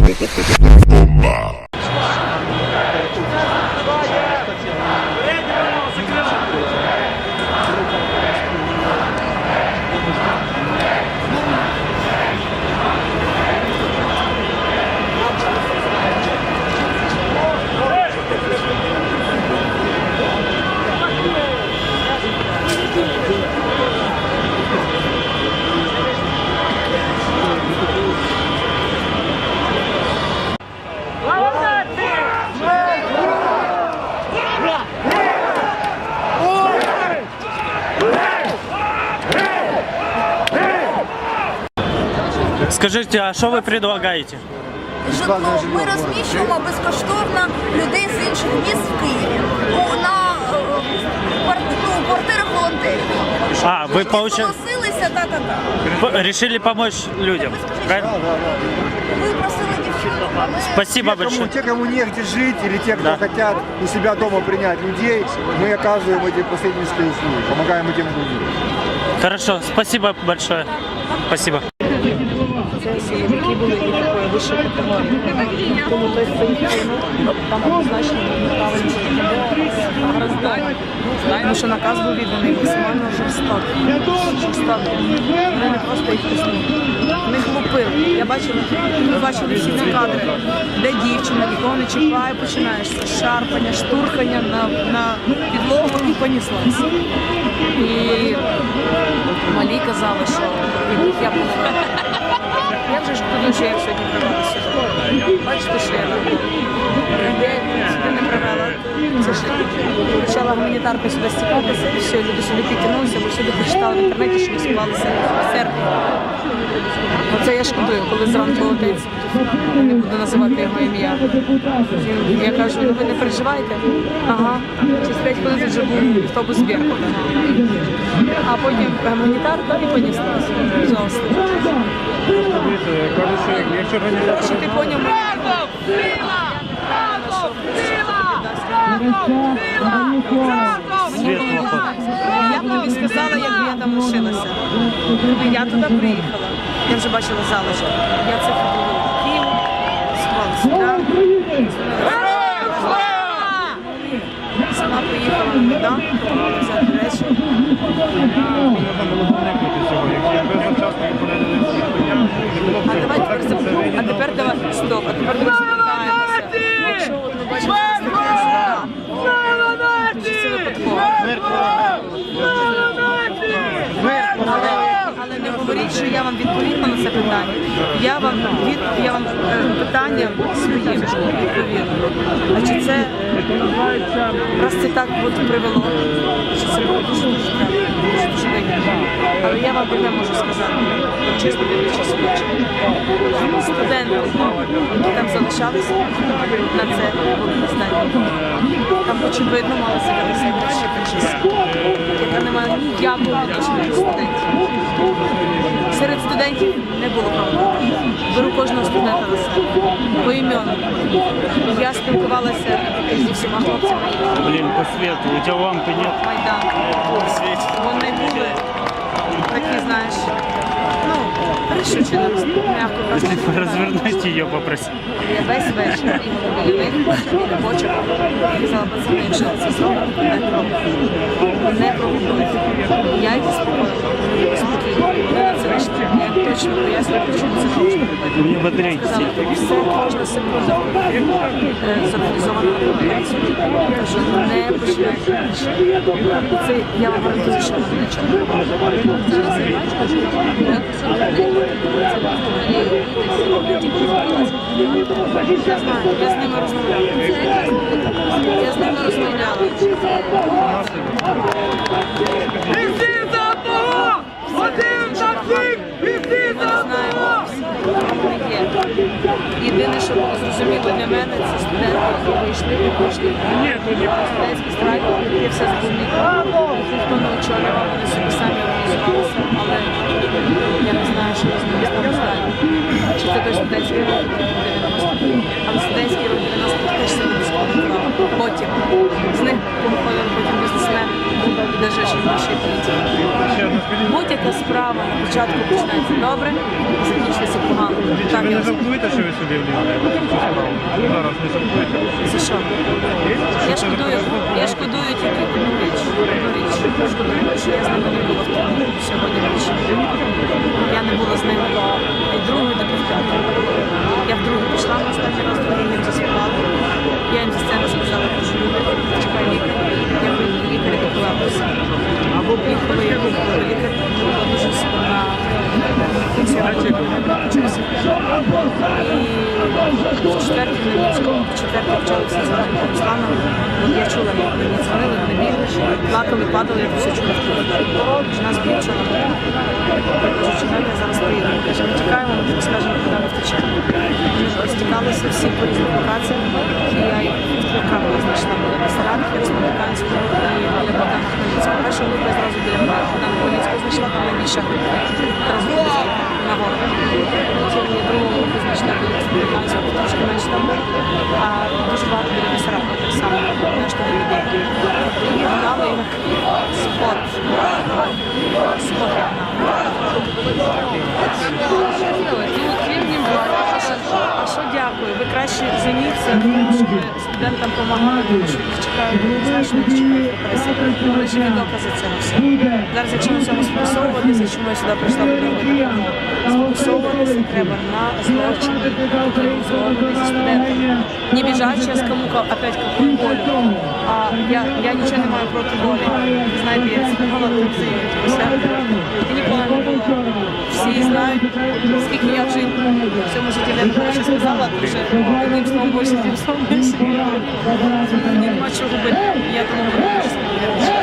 Toma. Скажите, а что вы предлагаете? Житло ми розміщуємо безкоштовно людей з інших міст в Києві у- на е, квар- ну, квартирах волонтерів. А, вы получили... Зголосилися, та-та-та. решили помочь людям. Правильно? Ви просили дівчину. але- Спасибо Те, кому, большое. те, кому негде жить, или те, кто Да. хотят у себя дома принять людей, мы оказываем эти посреднические услуги, помогаем и тем и другим. Хорошо, спасибо большое. Спасибо. Які були і такої вищої категорії. Тому той ну, там однозначно неправильно Тому що наказ був відданий максимально жорстокий. Жорстокий. Вони не просто їх тиснули. Вони глупили. Я бачила, ви бачили всі ці кадри, де дівчина нікого не чіпає, починаєшся шарпання, штурхання на, на підлогу і понеслася. І малі казали, що я була. Думаю, що я сьогодні привела сюди. Бачите, що я роблю? Людей сюди не привела. Це ж почала гуманітарка сюди стікатися, і все, люди сюди підтягнулися, бо всюди прочитали в інтернеті, що сховалися в церкві. Оце я шкодую, коли зранку отець, не буду називати його ім'я. Я кажу, ну ви не переживайте. Ага. Через 5 хвилин вже був автобус Беркута. А потім гуманітарка і понеслася. Пожалуйста. Що ти поняв? Свет плохой. Я б тобі сказала, якби я там лишилася. Якби я туди приїхала. Я вже бачила залишок. Я це футболила в Київ, сховала сюди. Сама поїхала Майдан, взяти речі. А давай тепер забудемо. А тепер давай стоп, а тепер давай запитаємося. Якщо от ми бачимо що це випадково. Але, але не говоріть, що я вам відповіла на це питання. Я вам від я вам е, питання своє відповіла. А чи це раз це так от привело? Що це було дуже дуже дуже дуже. Але я вам одне можу сказати, чесно дивлячись очі. Студенти, які там залишалися, на це здатні. Там, очевидно, мала з'явитися найкраща фашист, яка не має ніякого відношення до студентів. Серед студентів не було проблем. Беру кожного студента на себе. По Поіменно. Я спілкувалася зі всіма хлопцями Блин, по свету. У тебя лампы нет? Майдан. Вони були такі, знаєш, ну, рішучі, м'яко кажучи. Развернуть ее попроси. Я весь вечір і і робочих. Казала, пацани, якщо це зробите, не пробуйте. Не пробуйте. Я їх заспокоїла. Робити. Батарейки я вам гарантую, що не. Я з ними розмовляла. Ми не знаємо всі, є. Єдине, що було зрозуміло для мене, це студенти, які вийшли і вийшли. Студентський страйк, я все зрозуміла. Ніхто не очолював, вони собі самі організувалися, але я не знаю, що з ними сталося. Чи це той студентський рух 90 але студентський рух 90 теж себе дискваліфікував. Потім з них походили потім бізнесмени навіть ще політики. Будь-яка справа на початку починається добре, закінчується погано. Так, Ви не жалкуєте, що ви сюди влізли? Цю справу? Зараз не жалкуєте? За що? Я шкодую, я шкодую тільки одну річ. Одну річ. Шкодую, що я з ними не була в тому сьогодні ввечері. Я не була з ними і другої до півп'ятої. Я вдруге пішла на останній раз, я їм заспівала. Я їм за сцену сказала, що люди, чекай лікар. Я вийду до лікаря і повернуся. Або коли я вийшла до лікаря, була дуже складна функціонація, коли я почався. І в мені в четвертій почалося з Русланом. Я чула, як мені дзвонили, вони бігли, плакали, падали, я все чула. Нас більше Я кажу, чекай, я зараз. Він каже, ми чекаємо, ми тобі скажемо, куди ми втечемо. Ми розтікалися всі по різним локаціям, і я їх в три камери знайшла біля Бесарабки, Республіканського і Богдана Хмельницького. Перша група зразу біля Богдана Хмельницького знайшла, там розгрузка на гору. Потім я другу групу знайшла біля Республіканського, трошки менше там було, а дуже багато біля Бесарабки так само, решта не людей. І гнали як спот. Спот я гнала. А що дякую? Ви краще займіться, тому що студентам допомагали, тому що їх чекають, знаєш, їх чекають репресії. Ви живі докази цього всього. Зараз, якщо на цьому сфокусовуватися, чому я сюди прийшла в допомогу, сфокусовуватися треба на злочин, зі студентами. Не біжать зараз кому-ка опять какую долю. А я, я нічого не маю проти долі. Знаєте, я співала тут заявитися. Ніколи не було. Всі знають, скільки я вже в цьому житті не більше сказала, то вже одним словом більше, тим словом більше. Нема чого бити, Я тому говорю, що